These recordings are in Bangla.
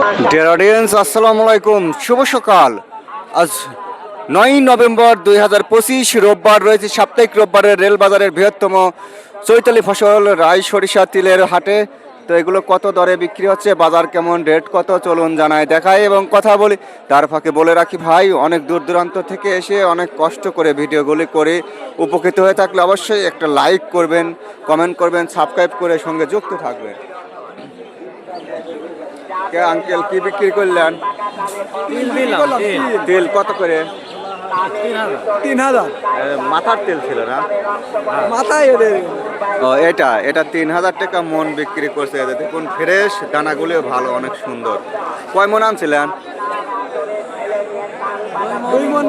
ডিয়ার অডিয়েন্স আসসালামু আলাইকুম শুভ সকাল আজ নয় নভেম্বর দুই হাজার পঁচিশ রোববার রয়েছে সাপ্তাহিক রোববারের রেল বাজারের বৃহত্তম চৈতালি ফসল রাই সরিষা তিলের হাটে। তো এগুলো কত দরে বিক্রি হচ্ছে? বাজার কেমন? রেট কত? চলুন জানাই দেখাই এবং কথা বলি। তার ফাঁকে বলে রাখি, ভাই, অনেক দূর দূরান্ত থেকে এসে অনেক কষ্ট করে ভিডিওগুলি করে। উপকৃত হয়ে থাকলে অবশ্যই একটা লাইক করবেন কমেন্ট করবেন সাবস্ক্রাইব করে সঙ্গে যুক্ত থাকবেন। কে আঙ্কেল কি বিক্রি করলেন? তেল কত করে? তিন হাজার। মাথার তেল ছিল না? মাথায় এদের। ও এটা এটা তিন হাজার টাকা মন বিক্রি করছে এদের। দেখুন ফ্রেশ দানাগুলিও ভালো অনেক সুন্দর। কয় মন আনছিলেন? দুই মন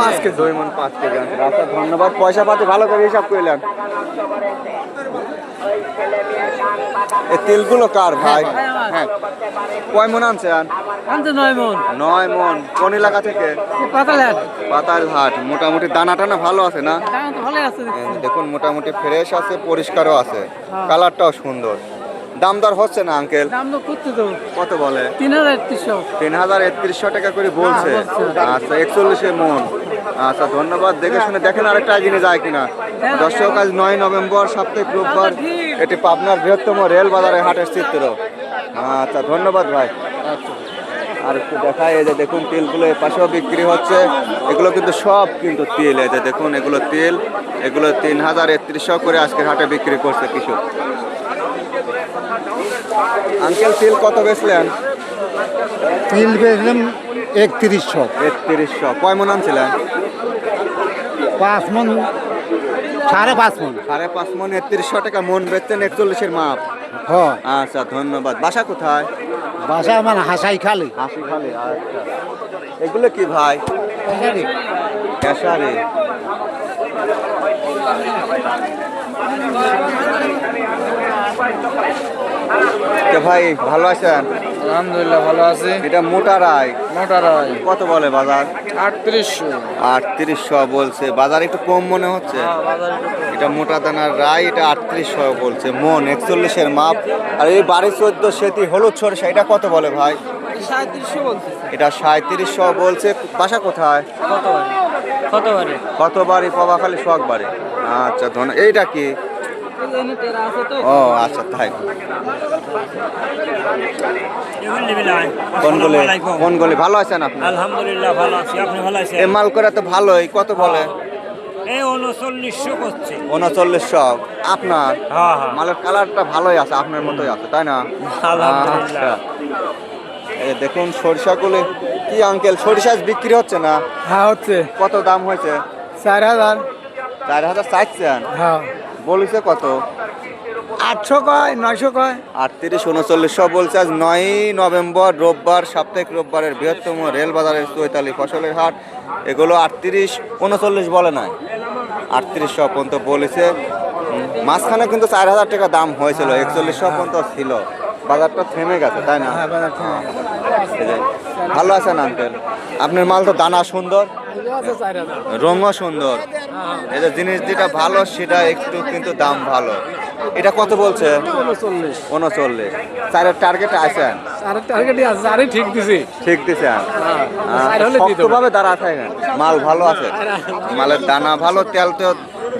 পাঁচ কেজি। দুই মন পাঁচ কেজি। আচ্ছা ধন্যবাদ। পয়সা পাতি ভালো করে হিসাব করলেন এই তেলগুলো কার ভাই? হ্যাঁ। কয় মন আনছেন আনতে নয় মন। নয় মন। কোন এলাকা থেকে? পাতালে পাতাল হাট মোটামুটি দানা টানা ভালো আছে না? ভালো আছে দেখুন মোটামুটি ফ্রেশ আছে পরিষ্কারও আছে। কালারটাও সুন্দর। দাম দর হচ্ছে না আঙ্কেল দাম তো করতে তো। কত বলে? তিন হাজার একত্রিশশো। তিন হাজার একত্রিশশো টাকা করে বলছে। আচ্ছা একচল্লিশে মন। আচ্ছা ধন্যবাদ। দেখে শুনে দেখেন আরেকটা জিনিস যায় কিনা। দর্শক আজ নয় নভেম্বর সাপ্তাহিক রোববার এটি পাবনার বৃহত্তম রেল বাজারে হাটের চিত্র। আচ্ছা ধন্যবাদ ভাই। আর একটু দেখায় এই যে দেখুন তেলগুলো পাশেও বিক্রি হচ্ছে। এগুলো কিন্তু সব কিন্তু তেল এই যে দেখুন এগুলো তেল। এগুলো তিন হাজার একত্রিশশো করে আজকে হাটে বিক্রি করছে কৃষক। আঙ্কেল তেল কত বেচলেন? তিল বেচলাম একত্রিশশো। একত্রিশশো। কয় মন আনছিলেন? পাঁচ মন সাড়ে পাঁচ মন। সাড়ে পাঁচ মন একত্রিশশো টাকা মন বেচছেন একচল্লিশের মাপ। হ। আচ্ছা ধন্যবাদ। বাসা কোথায়? বাসা আমার হাসাই খালি। হাসি খালি আচ্ছা। এগুলো কি ভাই? ক্যাশারে ভাই ভালো আছেন? আলহামদুলিল্লাহ ভালো আছে। এটা মোটা রায়। মোটা রায়। কত বলে বাজার? আটত্রিশশো। আটত্রিশশো বলছে। বাজার একটু কম মনে হচ্ছে? এটা মোটা দানার রায় এটা আটত্রিশশো বলছে। মন একচল্লিশের মাপ। আর এই বাড়ি চোদ্দ সেতি হলুদ সরষা এটা কত বলে ভাই? এটা সাঁত্রিশশো বলছে বাসা কোথায় কত বারে কত বারে কত বাড়ি পাবা খালি শখ বাড়ি আচ্ছা ধন্য এইটা কি? ও আচ্ছা তাই। কোন গলি কোন গলি ভালো আছেন আপনি? আলহামদুলিল্লাহ ভালো আছি। আপনি ভালো আছেন? এ মাল করে তো ভালোই কত বলে? উনচল্লিশশো করছে। আপনার? হ্যাঁ হ্যাঁ। মালের কালারটা ভালোই আছে আপনার মতোই আছে তাই না? আলহামদুলিল্লাহ। আচ্ছা। এই দেখুন সরিষাগুলি কি আঙ্কেল সরিষা বিক্রি হচ্ছে না? হ্যাঁ হচ্ছে। কত দাম হয়েছে? চার হাজার। চার হাজার চাইছেন হ্যাঁ। বলিছে কত? আটশো কয় নয়শো কয়? আটত্রিশ উনচল্লিশশো বলছে আজ নয় নভেম্বর রোববার সাপ্তাহিক রোববারের বৃহত্তম রেল বাজারের চৈতালি ফসলের হাট। এগুলো আটত্রিশ উনচল্লিশ বলে নাই। আটত্রিশশো পর্যন্ত বলেছে। মাঝখানে কিন্তু চার হাজার টাকা দাম হয়েছিল একচল্লিশশো পর্যন্ত ছিল। বাজারটা থেমে গেছে তাই না? এই ভালো আছেন আঙ্কেল আপনার মাল তো দানা সুন্দর রঙও সুন্দর। এই যে জিনিস যেটা ভালো সেটা একটু কিন্তু দাম ভালো। এটা কত বলছে? উনচল্লিশ। উনচল্লিশ। টার্গেট আছেন টার্গেটই আছে? ঠিক দিছি। ঠিক দিছেন। শক্তভাবে দাঁড়া থাকেন। মাল ভালো আছে। মালের দানা ভালো তেল তো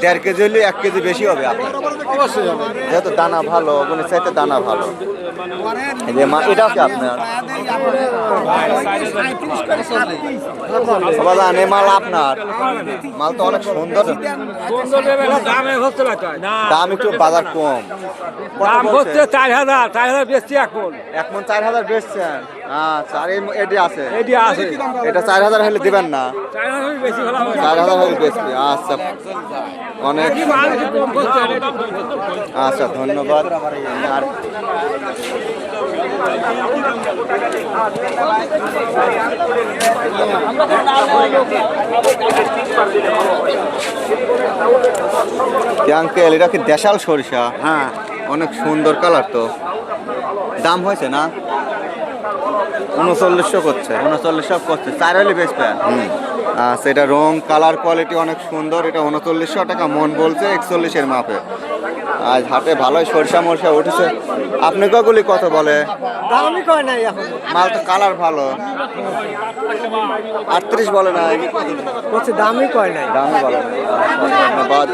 দেড় কেজি হলে এক কেজি বেশি হবে আপনার। অবশ্যই হবে। যেহেতু দানা ভালো ওগুলো চাইতে দানা ভালো। যে মা- এটাও কি আপনার? এ মাল আপনার। মাল তো অনেক সুন্দর। দামে একটু বাজার কম। দাম হচ্ছে চার হাজার চার হাজার বেশি এখন। এক মন চার হাজার বেচছেন। আচ্ছা আর এটি আছে? এটি আছে। এটা চার হাজার হলে দিবেন না? চার হাজার বেশি চার হাজার হলে বেচবি আচ্ছা। অনেক। আচ্ছা ধন্যবাদ। আর আঙ্কেল এটা কি দেশাল সরিষা? হ্যাঁ। অনেক সুন্দর কালার তো। দাম হয়েছে না? উনচল্লিশশো করছে। উনচল্লিশশো করছে। চার হলে বেচবে আচ্ছা এটা রং কালার কোয়ালিটি অনেক সুন্দর। এটা উনচল্লিশশো টাকা মন বলছে একচল্লিশের মাপে। আজ হাটে ভালোই সরিষা মরষা উঠেছে। আপনি কগুলি কত বলে? দামই কয় নাই এখন? মাল তো কালার ভালো। আটত্রিশ বলে না বলছে দামই কয় নাই? দামই বলে। না ধন্যবাদ।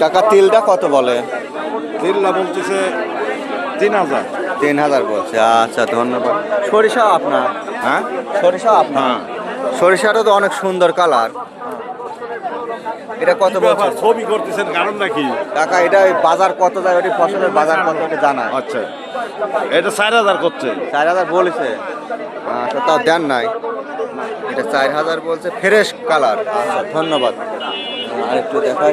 কাকা তিলটা কত বলে? তিল্লা বলতেছে তিন হাজার। তিন হাজার বলছে আচ্ছা ধন্যবাদ। সরিষা আপনার? হ্যাঁ? সরিষা আপনার? হ্যাঁ। সরিষাটা তো অনেক সুন্দর কালার। এটা কত বলছে ব্যাপার ছবি করতেছেন কারণটা কি কাকা এটা বাজার কত যায় ওটি ফসলের বাজার কত ওটা জানা। আচ্ছা। এটা চার হাজার করছে। চার হাজার বলেছে। আচ্ছা তাও দেন নাই। এটা চার হাজার বলছে ফ্রেশ কালার আচ্ছা ধন্যবাদ আর একটু দেখাই